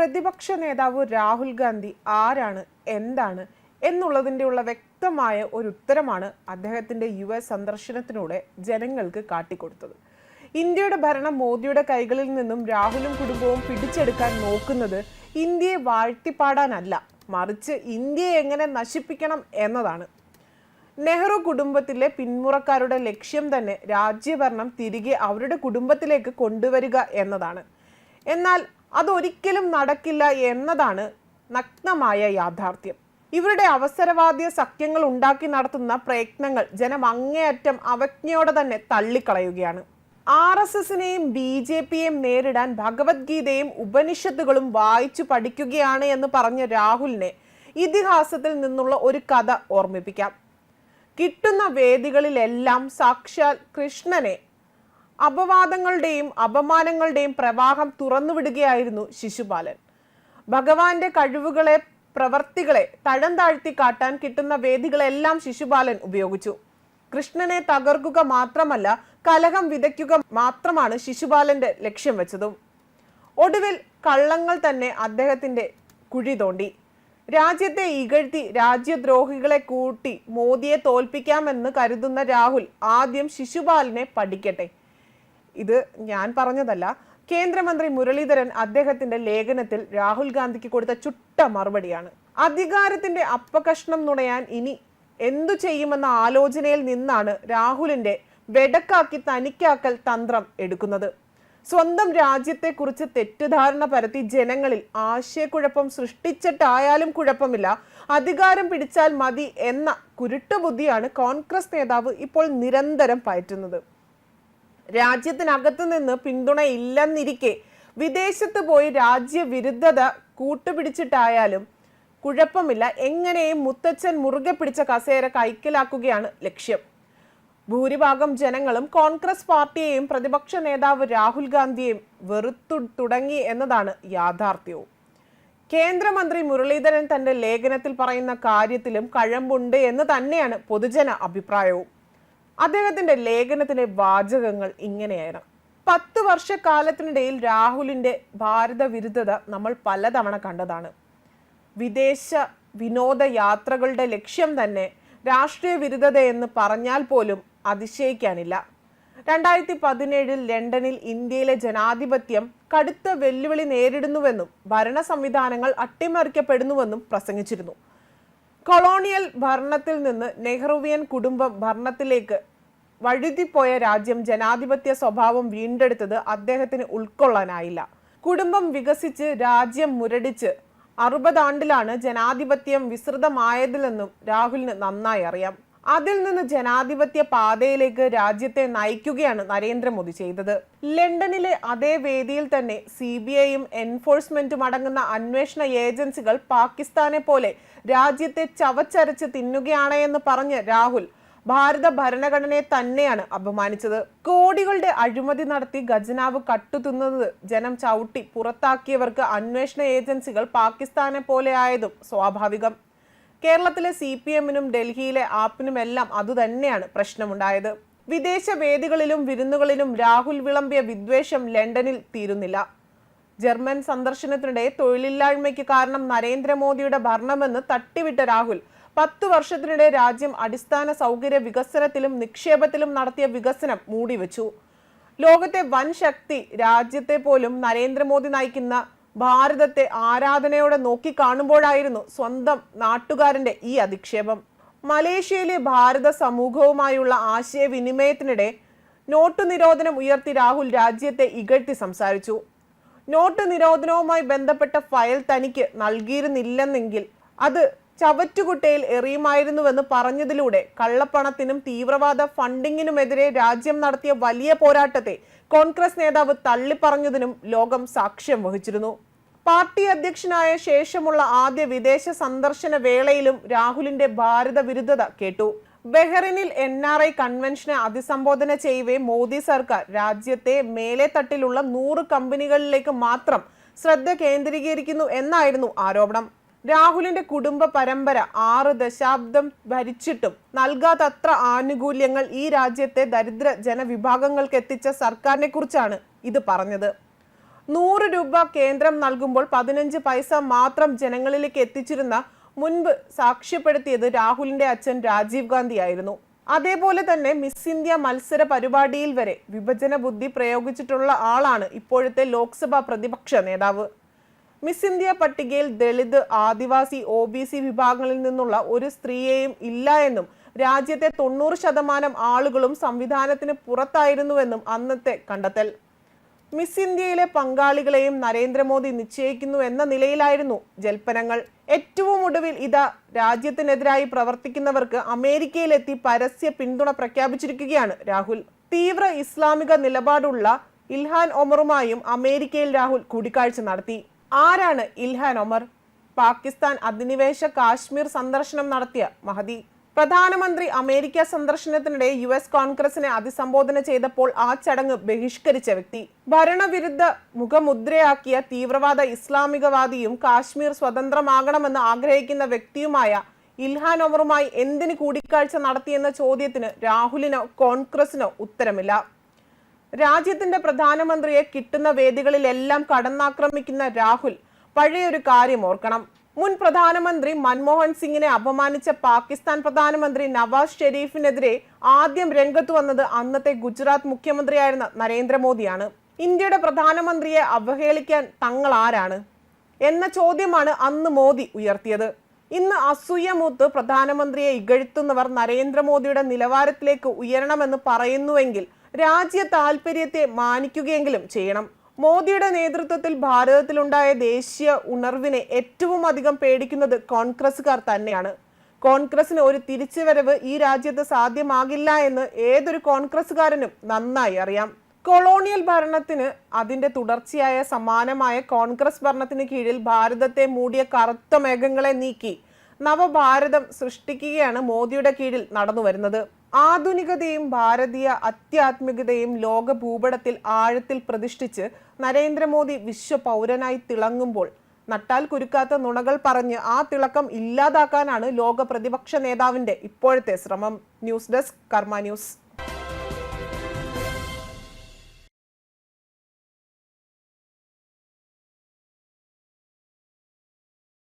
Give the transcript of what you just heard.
പ്രതിപക്ഷ നേതാവ് രാഹുൽ ഗാന്ധി ആരാണ് എന്താണ് എന്നുള്ളതിന്റെ ഉള്ള വ്യക്തമായ ഒരു ഉത്തരമാണ് അദ്ദേഹത്തിന്റെ യു എസ് സന്ദർശനത്തിലൂടെ ജനങ്ങൾക്ക് കാട്ടിക്കൊടുത്തത്. ഇന്ത്യയുടെ ഭരണം മോദിയുടെ കൈകളിൽ നിന്നും രാഹുലും കുടുംബവും പിടിച്ചെടുക്കാൻ നോക്കുന്നത് ഇന്ത്യയെ വാഴ്ത്തിപ്പാടാനല്ല മറിച്ച് ഇന്ത്യയെ എങ്ങനെ നശിപ്പിക്കണം എന്നതാണ്. നെഹ്റു കുടുംബത്തിലെ പിന്മുറക്കാരുടെ ലക്ഷ്യം തന്നെ രാജ്യഭരണം തിരികെ അവരുടെ കുടുംബത്തിലേക്ക് കൊണ്ടുവരിക എന്നതാണ്. എന്നാൽ അതൊരിക്കലും നടക്കില്ല എന്നതാണ് നഗ്നമായ യാഥാർത്ഥ്യം. ഇവരുടെ അവസരവാദ്യ സഖ്യങ്ങൾ ഉണ്ടാക്കി നടത്തുന്ന പ്രയത്നങ്ങൾ ജനം അങ്ങേയറ്റം അവജ്ഞയോടെ തന്നെ തള്ളിക്കളയുകയാണ്. ആർ എസ് എസിനെയും ബി ജെ പിയെയും നേരിടാൻ ഭഗവത്ഗീതയും ഉപനിഷത്തുകളും വായിച്ചു പഠിക്കുകയാണ് എന്ന് പറഞ്ഞ രാഹുലിനെ ഇതിഹാസത്തിൽ നിന്നുള്ള ഒരു കഥ ഓർമ്മിപ്പിക്കാം. കിട്ടുന്ന വേദികളിലെല്ലാം സാക്ഷാൽ കൃഷ്ണനെ അപവാദങ്ങളുടെയും അപമാനങ്ങളുടെയും പ്രവാഹം തുറന്നുവിടുകയായിരുന്നു ശിശുപാലൻ. ഭഗവാന്റെ കഴിവുകളെ പ്രവർത്തികളെ തഴം താഴ്ത്തി കാട്ടാൻ കിട്ടുന്ന വേദികളെല്ലാം ശിശുപാലൻ ഉപയോഗിച്ചു. കൃഷ്ണനെ തകർക്കുക മാത്രമല്ല കലഹം വിതയ്ക്കുക മാത്രമാണ് ശിശുപാലന്റെ ലക്ഷ്യം വെച്ചതും. ഒടുവിൽ കള്ളങ്ങൾ തന്നെ അദ്ദേഹത്തിന്റെ കുഴി തോണ്ടി. രാജ്യത്തെ ഇകഴ്ത്തി രാജ്യദ്രോഹികളെ കൂട്ടി മോദിയെ തോൽപ്പിക്കാമെന്ന് കരുതുന്ന രാഹുൽ ആദ്യം ശിശുപാലിനെ പഠിക്കട്ടെ ഇത് ഞാൻ പറഞ്ഞതല്ല. കേന്ദ്രമന്ത്രി മുരളീധരൻ അദ്ദേഹത്തിന്റെ ലേഖനത്തിൽ രാഹുൽ ഗാന്ധിക്ക് കൊടുത്ത ചുട്ട മറുപടിയാണ്. അധികാരത്തിന്റെ അപ്പകഷ്ണം നുണയാൻ ഇനി എന്തു ചെയ്യുമെന്ന ആലോചനയിൽ നിന്നാണ് രാഹുലിന്റെ വെടക്കാക്കി തനിക്കാക്കൽ തന്ത്രം എടുക്കുന്നത്. സ്വന്തം രാജ്യത്തെക്കുറിച്ച് തെറ്റിദ്ധാരണ പരത്തി ജനങ്ങളിൽ ആശയക്കുഴപ്പം സൃഷ്ടിച്ചിട്ടായാലും കുഴപ്പമില്ല. അധികാരം പിടിച്ചാൽ മതി എന്ന കുരുട്ടുബുദ്ധിയാണ് കോൺഗ്രസ് നേതാവ് ഇപ്പോൾ നിരന്തരം പയറ്റുന്നത്. രാജ്യത്തിനകത്തു നിന്ന് പിന്തുണ ഇല്ലെന്നിരിക്കെ വിദേശത്ത് പോയി രാജ്യവിരുദ്ധത കൂട്ടുപിടിച്ചിട്ടായാലും കുഴപ്പമില്ല. എങ്ങനെയും മുത്തച്ഛൻ മുറുകെ പിടിച്ച കസേര കൈക്കലാക്കുകയാണ് ലക്ഷ്യം. ഭൂരിഭാഗം ജനങ്ങളും കോൺഗ്രസ് പാർട്ടിയെയും പ്രതിപക്ഷ നേതാവ് രാഹുൽ ഗാന്ധിയെയും വെറുത്തു തുടങ്ങി എന്നതാണ് യാഥാർത്ഥ്യവും. കേന്ദ്രമന്ത്രി മുരളീധരൻ തന്റെ ലേഖനത്തിൽ പറയുന്ന കാര്യത്തിലും കഴമ്പുണ്ട് എന്ന് തന്നെയാണ് പൊതുജന അഭിപ്രായവും. അദ്ദേഹത്തിന്റെ ലേഖനത്തിലെ വാചകങ്ങൾ ഇങ്ങനെയായിരുന്നു. പത്ത് വർഷക്കാലത്തിനിടയിൽ രാഹുലിന്റെ ഭാരത വിരുദ്ധത നമ്മൾ പലതവണ കണ്ടതാണ്. വിദേശ വിനോദ യാത്രകളുടെ ലക്ഷ്യം തന്നെ രാഷ്ട്രീയ വിരുദ്ധതയെന്ന് പറഞ്ഞാൽ പോലും അതിശയിക്കാനില്ല. രണ്ടായിരത്തി പതിനേഴിൽ ലണ്ടനിൽ ഇന്ത്യയിലെ ജനാധിപത്യം കടുത്ത വെല്ലുവിളി നേരിടുന്നുവെന്നും ഭരണ സംവിധാനങ്ങൾ അട്ടിമറിക്കപ്പെടുന്നുവെന്നും പ്രസംഗിച്ചിരുന്നു. കൊളോണിയൽ ഭരണത്തിൽ നിന്ന് നെഹ്റുവിയൻ കുടുംബം ഭരണത്തിലേക്ക് വഴുതിപ്പോയ രാജ്യം ജനാധിപത്യ സ്വഭാവം വീണ്ടെടുത്തത് അദ്ദേഹത്തിന് ഉൾക്കൊള്ളാനായില്ല. കുടുംബം വികസിച്ച് രാജ്യം മുരടിച്ച് അറുപതാണ്ടിലാണ് ജനാധിപത്യം വിസ്തൃതമായതിലെന്നും രാഹുലിന് നന്നായി അറിയാം. അതിൽ നിന്ന് ജനാധിപത്യ പാതയിലേക്ക് രാജ്യത്തെ നയിക്കുകയാണ് നരേന്ദ്രമോദി ചെയ്തത്. ലണ്ടനിലെ അതേ വേദിയിൽ തന്നെ സി ബി ഐയും എൻഫോഴ്സ്മെന്റും അടങ്ങുന്ന അന്വേഷണ ഏജൻസികൾ പാകിസ്ഥാനെ പോലെ രാജ്യത്തെ ചവച്ചരച്ച് തിന്നുകയാണ് എന്ന് പറഞ്ഞ് രാഹുൽ ഭാരത ഭരണഘടനയെ തന്നെയാണ് അപമാനിച്ചത്. കോടികളുടെ അഴിമതി നടത്തി ഖജനാവ് കട്ടുതിന്നത് ജനം ചവിട്ടി പുറത്താക്കിയവർക്ക് അന്വേഷണ ഏജൻസികൾ പാകിസ്ഥാനെ പോലെ ആയതും സ്വാഭാവികം. കേരളത്തിലെ സി പി എമ്മിനും ഡൽഹിയിലെ ആപ്പിനുമെല്ലാം അതുതന്നെയാണ് പ്രശ്നമുണ്ടായത്. വിദേശ വേദികളിലും വിരുന്നുകളിലും രാഹുൽ വിളമ്പിയ വിദ്വേഷം ലണ്ടനിൽ തീരുന്നില്ല. ജർമ്മൻ സന്ദർശനത്തിനിടെ തൊഴിലില്ലായ്മയ്ക്ക് കാരണം നരേന്ദ്രമോദിയുടെ ഭരണമെന്ന് തട്ടിവിട്ട രാഹുൽ പത്തു വർഷത്തിനിടെ രാജ്യം അടിസ്ഥാന സൗകര്യ വികസനത്തിലും നിക്ഷേപത്തിലും നടത്തിയ വികസനം മൂടിവെച്ചു. ലോകത്തെ വൻ ശക്തി രാജ്യത്തെ പോലും നരേന്ദ്രമോദി നയിക്കുന്ന ഭാരതത്തെ ആരാധനയോടെ നോക്കിക്കാണുമ്പോഴായിരുന്നു സ്വന്തം നാട്ടുകാരന്റെ ഈ അധിക്ഷേപം. മലേഷ്യയിലെ ഭാരത സമൂഹവുമായുള്ള ആശയവിനിമയത്തിനിടെ നോട്ടു നിരോധനം ഉയർത്തി രാഹുൽ രാജ്യത്തെ ഇകഴ്ത്തി സംസാരിച്ചു. നോട്ട് നിരോധനവുമായി ബന്ധപ്പെട്ട ഫയൽ തനിക്ക് നൽകിയിരുന്നില്ലെന്നെങ്കിൽ അത് ചവറ്റുകുട്ടയിൽ എറിയുമായിരുന്നുവെന്ന് പറഞ്ഞതിലൂടെ കള്ളപ്പണത്തിനും തീവ്രവാദ ഫണ്ടിങ്ങിനുമെതിരെ രാജ്യം നടത്തിയ വലിയ പോരാട്ടത്തെ കോൺഗ്രസ് നേതാവ് തള്ളിപ്പറഞ്ഞതിനും ലോകം സാക്ഷ്യം വഹിച്ചിരുന്നു. പാർട്ടി അധ്യക്ഷനായ ശേഷമുള്ള ആദ്യ വിദേശ സന്ദർശന വേളയിലും രാഹുലിന്റെ ഭാരത വിരുദ്ധത കേട്ടു. ബഹ്റിനിൽ എൻ ആർ ഐ കൺവെൻഷനെ അഭിസംബോധന ചെയ്യവേ മോദി സർക്കാർ. രാജ്യത്തെ മേലെ തട്ടിലുള്ള നൂറ് കമ്പനികളിലേക്ക് മാത്രം ശ്രദ്ധ കേന്ദ്രീകരിക്കുന്നു എന്നായിരുന്നു ആരോപണം. രാഹുലിന്റെ കുടുംബ പരമ്പര ആറ് ദശാബ്ദം ഭരിച്ചിട്ടും നൽകാത്തത്ര ആനുകൂല്യങ്ങൾ ഈ രാജ്യത്തെ ദരിദ്ര ജനവിഭാഗങ്ങൾക്ക് എത്തിച്ച സർക്കാരിനെ കുറിച്ചാണ് ഇത് പറഞ്ഞത്. നൂറ് രൂപ കേന്ദ്രം നൽകുമ്പോൾ പതിനഞ്ച് പൈസ മാത്രം ജനങ്ങളിലേക്ക് എത്തിച്ചിരുന്ന മുൻപ് സാക്ഷ്യപ്പെടുത്തിയത് രാഹുലിന്റെ അച്ഛൻ രാജീവ് ഗാന്ധി ആയിരുന്നു അതേപോലെ തന്നെ മിസ് ഇന്ത്യ മത്സര പരിപാടിയിൽ വരെ വിഭജന ബുദ്ധി പ്രയോഗിച്ചിട്ടുള്ള ആളാണ് ഇപ്പോഴത്തെ ലോക്സഭാ പ്രതിപക്ഷ നേതാവ്. മിസ് ഇന്ത്യ പട്ടികയിൽ ദളിത് ആദിവാസി ഒ ബി സി വിഭാഗങ്ങളിൽ നിന്നുള്ള ഒരു സ്ത്രീയെയും ഇല്ല എന്നും രാജ്യത്തെ തൊണ്ണൂറ് ശതമാനം ആളുകളും സംവിധാനത്തിന് പുറത്തായിരുന്നുവെന്നും അന്നത്തെ കണ്ടെത്തൽ. മിസ് ഇന്ത്യയിലെ പങ്കാളികളെയും നരേന്ദ്രമോദി നിശ്ചയിക്കുന്നു എന്ന നിലയിലായിരുന്നു ജൽപ്പനങ്ങൾ. ഏറ്റവും ഒടുവിൽ ഇതാ രാജ്യത്തിനെതിരായി പ്രവർത്തിക്കുന്നവർക്ക് അമേരിക്കയിലെത്തി പരസ്യ പിന്തുണ പ്രഖ്യാപിച്ചിരിക്കുകയാണ് രാഹുൽ. തീവ്ര ഇസ്ലാമിക നിലപാടുള്ള ഇൽഹാൻ ഒമറുമായും അമേരിക്കയിൽ രാഹുൽ കൂടിക്കാഴ്ച നടത്തി. ആരാണ് ഇൽഹാൻ ഒമർ? പാകിസ്ഥാൻ അധിനിവേശ കാശ്മീർ സന്ദർശനം നടത്തിയ മഹദി. പ്രധാനമന്ത്രി അമേരിക്ക സന്ദർശനത്തിനിടെ യു എസ് കോൺഗ്രസിനെ അഭിസംബോധന ചെയ്തപ്പോൾ ആ ചടങ്ങ് ബഹിഷ്കരിച്ച വ്യക്തി. ഭരണവിരുദ്ധ മുഖമുദ്രയാക്കിയ തീവ്രവാദ ഇസ്ലാമികവാദിയും കാശ്മീർ സ്വതന്ത്രമാകണമെന്ന് ആഗ്രഹിക്കുന്ന വ്യക്തിയുമായ ഇൽഹാൻ ഒമറുമായി എന്തിന് കൂടിക്കാഴ്ച നടത്തിയെന്ന ചോദ്യത്തിന് രാഹുലിനോ കോൺഗ്രസിനോ ഉത്തരമില്ല. രാജ്യത്തിന്റെ പ്രധാനമന്ത്രിയെ കിട്ടുന്ന വേദികളിലെല്ലാം കടന്നാക്രമിക്കുന്ന രാഹുൽ പഴയൊരു കാര്യം ഓർക്കണം. മുൻ പ്രധാനമന്ത്രി മൻമോഹൻ സിംഗിനെ അപമാനിച്ച പാകിസ്ഥാൻ പ്രധാനമന്ത്രി നവാസ് ഷെരീഫിനെതിരെ ആദ്യം രംഗത്ത് വന്നത് അന്നത്തെ ഗുജറാത്ത് മുഖ്യമന്ത്രിയായിരുന്ന നരേന്ദ്രമോദിയാണ്. ഇന്ത്യയുടെ പ്രധാനമന്ത്രിയെ അവഹേളിക്കാൻ തങ്ങൾ ആരാണ്? എന്ന ചോദ്യമാണ് അന്ന് മോദി ഉയർത്തിയത്. ഇന്ന് അസൂയമൂത്ത് പ്രധാനമന്ത്രിയെ ഇകഴ്ത്തുന്നവർ നരേന്ദ്രമോദിയുടെ നിലവാരത്തിലേക്ക് ഉയരണമെന്ന് പറയുന്നുവെങ്കിൽ രാജ്യ താൽപര്യത്തെ മാനിക്കുകയെങ്കിലും ചെയ്യണം. മോദിയുടെ നേതൃത്വത്തിൽ ഭാരതത്തിലുണ്ടായ ദേശീയ ഉണർവിനെ ഏറ്റവും അധികം പേടിക്കുന്നത് കോൺഗ്രസ്സുകാർ തന്നെയാണ്. കോൺഗ്രസിന് ഒരു തിരിച്ചുവരവ് ഈ രാജ്യത്ത് സാധ്യമാകില്ല എന്ന് ഏതൊരു കോൺഗ്രസ്സുകാരനും നന്നായി അറിയാം. കൊളോണിയൽ ഭരണത്തിന് അതിന്റെ തുടർച്ചയായ സമാനമായ കോൺഗ്രസ് ഭരണത്തിന് കീഴിൽ ഭാരതത്തെ മൂടിയ കറുത്ത മേഘങ്ങളെ നീക്കി നവഭാരതം സൃഷ്ടിക്കുകയാണ് മോദിയുടെ കീഴിൽ നടന്നു വരുന്നത് ആധുനികതയും ഭാരതീയ അത്യാത്മികതയും ലോക ഭൂപടത്തിൽ ആഴത്തിൽ പ്രതിഷ്ഠിച്ച് നരേന്ദ്രമോദി വിശ്വ പൗരനായി തിളങ്ങുമ്പോൾ നട്ടാൽ കുരുക്കാത്ത നുണകൾ പറഞ്ഞ് ആ തിളക്കം ഇല്ലാതാക്കാനാണ് ലോക പ്രതിപക്ഷ നേതാവിന്റെ ഇപ്പോഴത്തെ ശ്രമം. News desk Karma news.